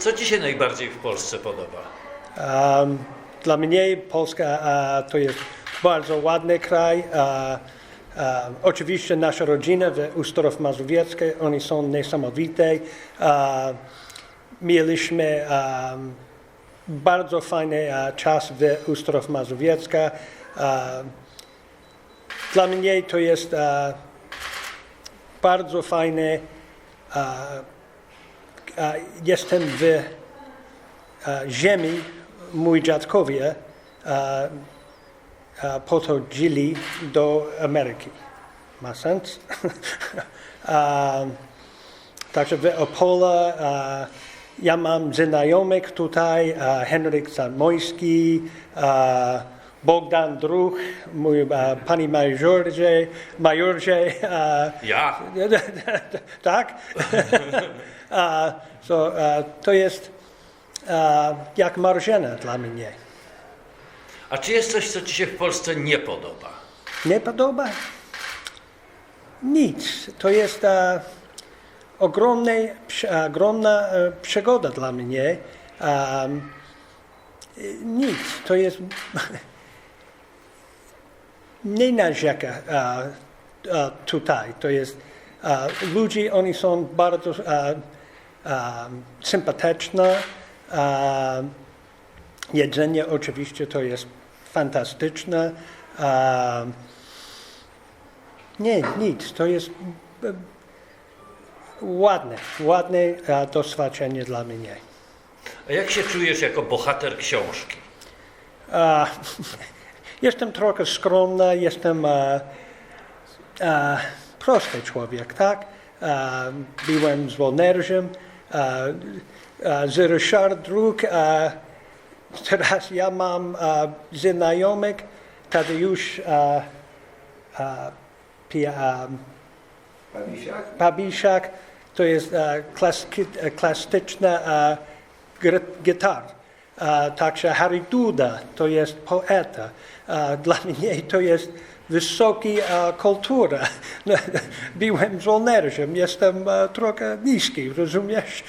co Ci się najbardziej w Polsce podoba? Um, dla mnie Polska e, to jest bardzo ładny kraj. E, e, oczywiście nasza rodzina w Ustorów Mazowieckie, oni są niesamowite. E, mieliśmy bardzo fajny e, czas w Ustorów Mazowiecka. Dla mnie to jest bardzo fajne. Jestem w ziemi mój dziadkowie pochodzili do Ameryki. Ma sens? także w Opole e, ja mam znajomych tutaj, Henryk Zamojski, e, Bogdan Druch, mój e, pani majorze, majorze e, Ja? tak? A, so, e, to jest e, jak marzena dla mnie. A czy jest coś, co Ci się w Polsce nie podoba? Nie podoba? Nic. To jest e, ogromnej, ogromna e, przygoda dla mnie. Um, nic. To jest... nie narzeka e, e, tutaj. To jest... E, ludzie, oni są bardzo sympatyczni. Jedzenie oczywiście to jest fantastyczne. Nie, nic. To jest ładne, ładne doświadczenie dla mnie. A jak się czujesz jako bohater książki? Jestem trochę skromny, jestem e, e, prosty człowiek, tak? E, byłem zwolnerzem. E, e, z Ryszard Druk, e, teraz ja mam e, znajomych, Tadeusz e, e, e, Babisiak, to jest e, klasyczna e, gitar. Także Harry Duda to jest poeta. Dla mnie to jest wysoki kultura. Byłem żołnierzem, jestem trochę niski, rozumiesz?